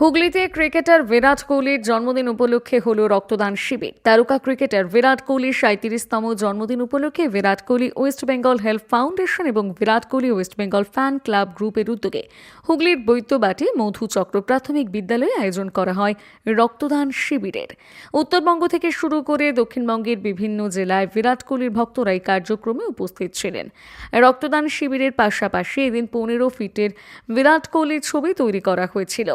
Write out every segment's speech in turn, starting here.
হুগলিতে ক্রিকেটার বিরাট কোহলির জন্মদিন উপলক্ষে হল রক্তদান শিবির। তারকা ক্রিকেটার বিরাট কোহলির সাঁত্রিশতম জন্মদিন উপলক্ষে Virat Kohli West Bengal health foundation এবং Virat Kohli West Bengal fan club গ্রুপের উদ্যোগে হুগলির বৈদ্যবাটি মধু চক্র প্রাথমিক বিদ্যালয়ে আয়োজন করা হয় রক্তদান শিবিরের। উত্তরবঙ্গ থেকে শুরু করে দক্ষিণবঙ্গের বিভিন্ন জেলায় বিরাট কোহলির ভক্তরা এই কার্যক্রমে উপস্থিত ছিলেন। রক্তদান শিবিরের পাশাপাশি এদিন পনেরো ফিটের বিরাট কোহলির ছবি তৈরি করা হয়েছিল।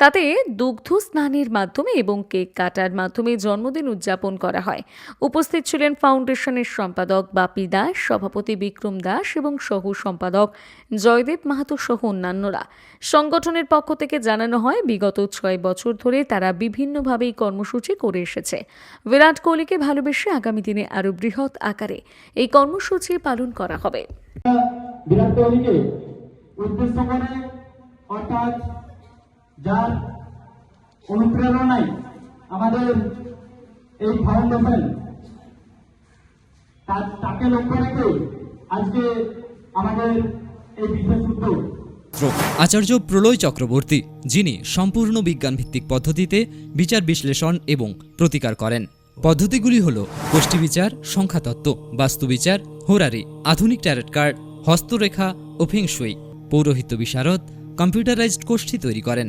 তাতে দুগ্ধ স্নানের মাধ্যমে এবং কেক কাটার মাধ্যমে জন্মদিন উদযাপন করা হয়। উপস্থিত ছিলেন ফাউন্ডেশনের সম্পাদক বাপি দাস, সভাপতি বিক্রম দাস এবং সহ সম্পাদক জয়দেব মাহাতো সহ অন্যান্যরা। সংগঠনের পক্ষ থেকে জানানো হয়, বিগত ছয় বছর ধরে তারা বিভিন্নভাবে এই কর্মসূচি করে এসেছে। বিরাট কোহলিকে ভালোবেসে আগামী দিনে আরও বৃহৎ আকারে এই কর্মসূচি পালন করা হবে। বিরাট কোহলিকে উদ্দেশ্য করে অর্থাৎ যার অনুপ্রেরণায় আমাদের এই ফাউন্ডেশন তাকে লক্ষ্য রেখে আজকে আমাদের এই বিশেষ উদ্যোগ আচার্য প্রলয় চক্রবর্তী, যিনি সম্পূর্ণ বিজ্ঞানভিত্তিক পদ্ধতিতে বিচার বিশ্লেষণ এবং প্রতিকার করেন। পদ্ধতিগুলি হল গোষ্ঠী বিচার, সংখ্যাতত্ত্ব বাস্তুবিচার হোরারি, আধুনিক ট্যারেট কার্ড হস্তরেখা ও ফেংশুই পৌরোহিত্য বিশারদ কম্পিউটারাইজড গোষ্ঠী তৈরি করেন।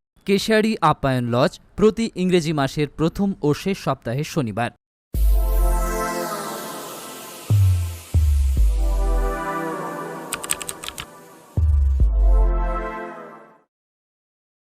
কেশিয়ারি আপ্যায়ন লজ প্রতি ইংরেজি মাসের প্রথম ও শেষ সপ্তাহে শনিবার।